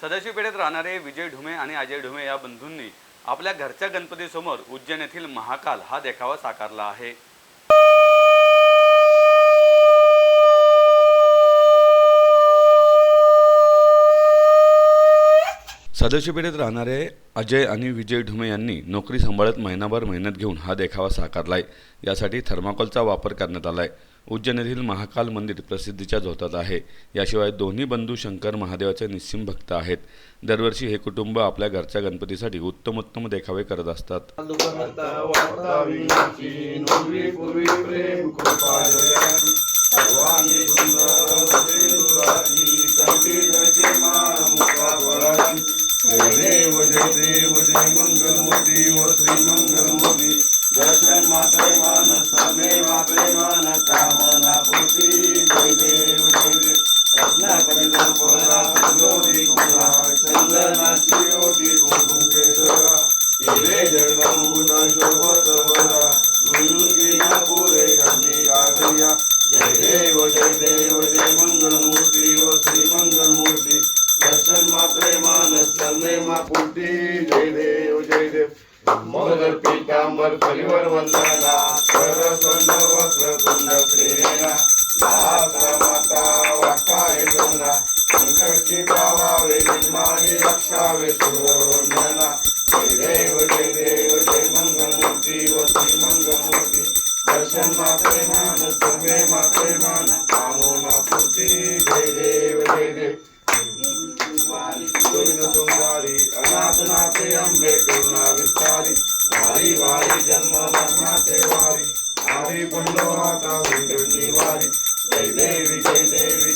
सदाशिव पेठेत राहणारे विजय ढुमे आणि अजय ढुमे या बंधूंनी आपल्या घरच्या गणपतीसमोर उज्जैन येथील महाकाल हा देखावा साकारला आहे. सदाशिव पेठेत राहणारे अजय आणि विजय ढुमे यांनी नोकरी सांभाळत महिनाभर मेहनत घेऊन हा देखावा साकारलाय. यासाठी थर्माकोलचा वापर करण्यात आलाय. आहे येथील महाकाल मंदिर प्रसिद्धीच्या झोतात आहे याशिवाय दोन्ही बंधू शंकर महादेवाचे निस्सिम भक्त आहेत दरवर्षी हे कुटुंब आपल्या घरच्या गणपतीसाठी उत्तमोत्तम देखावे करत असतात करणे जय देव जय देव. मगर पितांबर परिवर वंदना. कर स्वर्ण वस्त्र माता वाटाय संकटची पावावे निर्माणी रक्षावे सुरवंदना जय देव जय देव जय मंगलमूर्ती व श्री मंगलमूर्ती. दर्शन मात्रे मान सर्वे मात्रे. अनाथ नाथे अंबे करुणा विस्तारी वारी वारी जन्म मरणाचे वारी आरी पंडो माता विंडोची वारी जय देवी जय देवी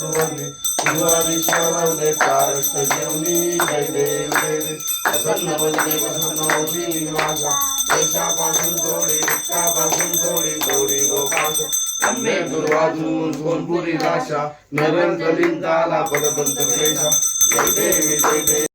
वैश्या सुवर्णी सुवारीश्वर सारस जेवणी जय देव जय देव. प्रसन्न वंदे प्रसन्न होती माझा देशापासून थोडी पासून थोडी थोडी गोपाश अन्य दुर्वाजून सोनपुरी राशा नरन कलिंदाला परबंध क्लेशा जय देवी जय देव.